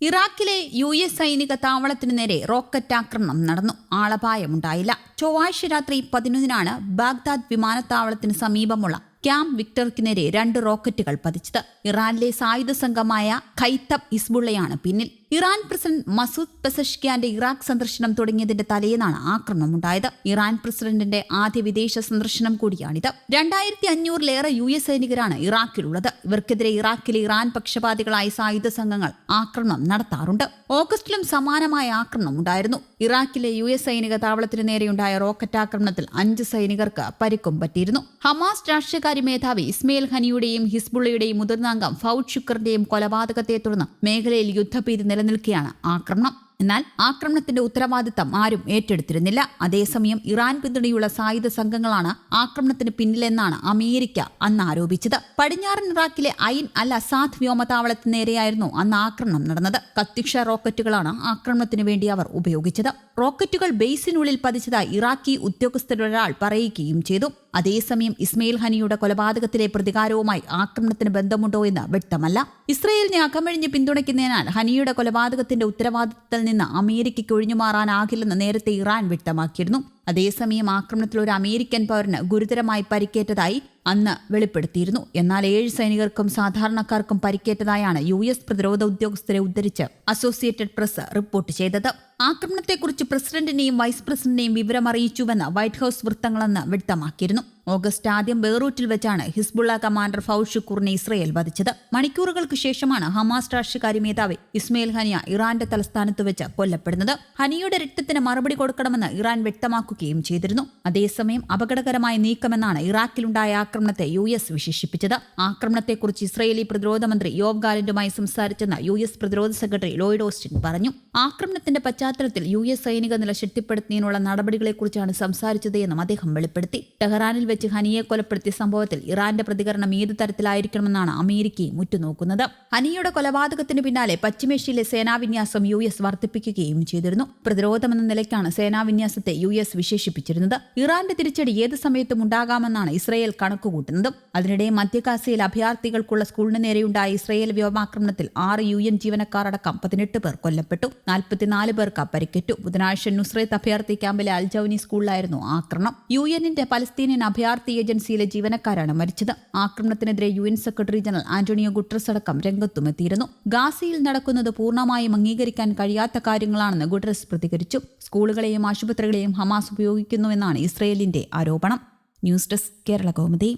ഇറാഖിലെ U S സൈനിക താവളത്തിനു നേരെ റോക്കറ്റ് ആക്രമണം നടന്നു. ആളപായമുണ്ടായില്ല. ചൊവ്വാഴ്ച രാത്രി പതിനൊന്നിനാണ് ബാഗ്ദാദ് വിമാനത്താവളത്തിന് സമീപമുള്ള ക്യാമ്പ് വിക്ടർക്ക് നേരെ രണ്ട് റോക്കറ്റുകൾ പതിച്ചത്. ഇറാനിലെ സായുധ സംഘമായ ഖൈത്തബ് ഇസ്ബുള്ളയാണ് പിന്നിൽ. ഇറാൻ പ്രസിഡന്റ് മസൂദ് പെസഷ്കിയാന്റെ ഇറാഖ് സന്ദർശനം തുടങ്ങിയതിന്റെ തലേന്നാണ് ആക്രമണം ഉണ്ടായത് ഇറാൻ പ്രസിഡന്റിന്റെ ആദ്യ വിദേശ സന്ദർശനം കൂടിയാണിത്. രണ്ടായിരത്തി അഞ്ഞൂറിലേറെ യു എസ് സൈനികരാണ് ഇറാഖിലുള്ളത്. ഇവർക്കെതിരെ ഇറാഖിലെ ഇറാൻ പക്ഷപാതികളായ സായുധ സംഘങ്ങൾ ആക്രമണം നടത്താറുണ്ട്. ഓഗസ്റ്റിലും സമാനമായ ആക്രമണം ഉണ്ടായിരുന്നു ഇറാഖിലെ യു എസ് സൈനിക താവളത്തിന് നേരെയുണ്ടായ റോക്കറ്റ് ആക്രമണത്തിൽ അഞ്ച് സൈനികർക്ക് പരിക്കും പറ്റിയിരുന്നു. ഹമാസ് രാഷ്ട്രീയകാര്യ മേധാവി ഇസ്മയിൽ ഹനിയുടെയും ഹിസ്ബുള്ളയുടെയും മുതിർന്ന അംഗം ഫൌദ് ഷുക്കറിന്റെയും കൊലപാതകത്തെ തുടർന്ന് മേഖലയിൽ യുദ്ധഭീതി നിലനിൽക്കെയാണ് ആക്രമണം. എന്നാൽ ആക്രമണത്തിന്റെ ഉത്തരവാദിത്തം ആരും ഏറ്റെടുത്തിരുന്നില്ല. അതേസമയം ഇറാൻ പിന്തുണയുള്ള സായുധ സംഘങ്ങളാണ് ആക്രമണത്തിന് പിന്നിലെന്നാണ് അമേരിക്ക അന്ന് ആരോപിച്ചത്. പടിഞ്ഞാറൻ ഇറാഖിലെ ഐൻ അൽ അസാദ് വ്യോമതാവളത്തിന് നേരെയായിരുന്നു അന്ന് ആക്രമണം നടന്നത്. കത്തിക്ഷ റോക്കറ്റുകളാണ് ആക്രമണത്തിന് വേണ്ടി അവർ ഉപയോഗിച്ചത്. റോക്കറ്റുകൾ ബേസിനുള്ളിൽ പതിച്ചതായി ഇറാഖി ഉദ്യോഗസ്ഥരൊരാൾ പറയുകയും ചെയ്തു. അതേസമയം ഇസ്മയിൽ ഹനിയുടെ കൊലപാതകത്തിലെ പ്രതികാരവുമായി ആക്രമണത്തിന് ബന്ധമുണ്ടോ എന്ന് വ്യക്തമല്ല. ഇസ്രയേലിനെ അകമഴിഞ്ഞ് പിന്തുണയ്ക്കുന്നതിനാൽ ഹനിയുടെ കൊലപാതകത്തിന്റെ ഉത്തരവാദിത്തത്തിൽ നിന്ന് അമേരിക്കയ്ക്ക് ഒഴിഞ്ഞുമാറാനാകില്ലെന്ന് നേരത്തെ ഇറാൻ വ്യക്തമാക്കിയിരുന്നു. അതേസമയം ആക്രമണത്തിൽ ഒരു അമേരിക്കൻ പൗരന് ഗുരുതരമായി പരിക്കേറ്റതായി അന്ന് വെളിപ്പെടുത്തിയിരുന്നു. എന്നാൽ ഏഴ് സൈനികർക്കും സാധാരണക്കാർക്കും പരിക്കേറ്റതായാണ് യു എസ് പ്രതിരോധ ഉദ്യോഗസ്ഥരെ ഉദ്ധരിച്ച് അസോസിയേറ്റഡ് പ്രസ് റിപ്പോർട്ട് ചെയ്തത്. ആക്രമണത്തെക്കുറിച്ച് പ്രസിഡന്റിനെയും വൈസ് പ്രസിഡന്റിനെയും വിവരം അറിയിച്ചുവെന്ന് വൈറ്റ് ഹൌസ് വൃത്തങ്ങളെന്ന് വ്യക്തമാക്കിയിരുന്നു. ഓഗസ്റ്റ് ആദ്യം ബെയ്റൂട്ടിൽ വെച്ചാണ് ഹിസ്ബുള്ള കമാൻഡർ ഫൌഷ് ഷുക്കൂറിനെ ഇസ്രയേൽ വധിച്ചത്. മണിക്കൂറുകൾക്ക് ശേഷമാണ് ഹമാസ് രാഷ്ട്രീയകാര്യ മേധാവി ഇസ്മയിൽ ഹനിയ ഇറാന്റെ തലസ്ഥാനത്ത് വെച്ച് കൊല്ലപ്പെടുന്നത്. ഹനിയുടെ രക്തത്തിന് മറുപടി കൊടുക്കണമെന്ന് ഇറാൻ വ്യക്തമാക്കുകയും ചെയ്തിരുന്നു. അതേസമയം അപകടകരമായ നീക്കമെന്നാണ് ഇറാഖിലുണ്ടായ ആക്രമണത്തെ യു എസ് വിശേഷിപ്പിച്ചത്. ആക്രമണത്തെക്കുറിച്ച് ഇസ്രയേലി പ്രതിരോധ മന്ത്രി യോവ് ഗാലന്റുമായി സംസാരിച്ചെന്ന് യു എസ് പ്രതിരോധ സെക്രട്ടറി ലോയിഡ് ഓസ്റ്റിൻ പറഞ്ഞു. ആക്രമണത്തിന്റെ പശ്ചാത്തലത്തിൽ യു എസ് സൈനിക നില ശക്തിപ്പെടുത്തുന്നതിനുള്ള നടപടികളെക്കുറിച്ചാണ് സംസാരിച്ചത് എന്നും അദ്ദേഹം വെളിപ്പെടുത്തി. ടെഹ്റാനിൽ വെച്ച് ഹനിയെ കൊലപ്പെടുത്തിയ സംഭവത്തിൽ ഇറാന്റെ പ്രതികരണം ഏത് തരത്തിലായിരിക്കണമെന്നാണ് അമേരിക്കയും ഉറ്റുനോക്കുന്നത് ഹനിയുടെ കൊലപാതകത്തിന് പിന്നാലെ പശ്ചിമേഷ്യയിലെ സേനാവിന്യാസം യു എസ് വർദ്ധിപ്പിക്കുകയും ചെയ്തിരുന്നു. പ്രതിരോധമെന്ന നിലയ്ക്കാണ് സേനാവിന്യാസത്തെ യു എസ് വിശേഷിപ്പിച്ചിരുന്നത്. ഇറാന്റെ തിരിച്ചടി ഏത് സമയത്തും ഉണ്ടാകാമെന്നാണ് ഇസ്രയേൽ കണക്കുകൂട്ടുന്നത്. അതിനിടെ മധ്യകാസിയിൽ അഭയാർത്ഥികൾക്കുള്ള സ്കൂളിന് നേരെയുണ്ടായ ഇസ്രയേൽ വ്യോമാക്രമണത്തിൽ ആറ് യു എൻ ജീവനക്കാരടക്കം പതിനെട്ട് പേർ കൊല്ലപ്പെട്ടു. നാൽപ്പത്തിനാല് പേർക്ക് പരിക്കേറ്റു ബുധനാഴ്ച നുസ്രത്ത് അഭയാർത്ഥി ക്യാമ്പിലെ അൽജൌനി സ്കൂളിലായിരുന്നു ആക്രമണം. യു എന്നിന്റെ പലസ്തീനിയൻ അഭയാർത്ഥി ഏജൻസിയിലെ ജീവനക്കാരാണ് മരിച്ചത്. ആക്രമണത്തിനെതിരെ U N secretary general Antonio Guterres അടക്കം രംഗത്തുമെത്തിയിരുന്നു. ഗാസയിൽ നടക്കുന്നത് പൂർണമായും അംഗീകരിക്കാൻ കഴിയാത്ത കാര്യങ്ങളാണെന്ന് ഗുട്രസ് പ്രതികരിച്ചു. സ്കൂളുകളെയും ആശുപത്രികളെയും ഹമാസ് ഉപയോഗിക്കുന്നുവെന്നാണ് ഇസ്രയേലിന്റെ ആരോപണം. News desk Kerala Kaumudi.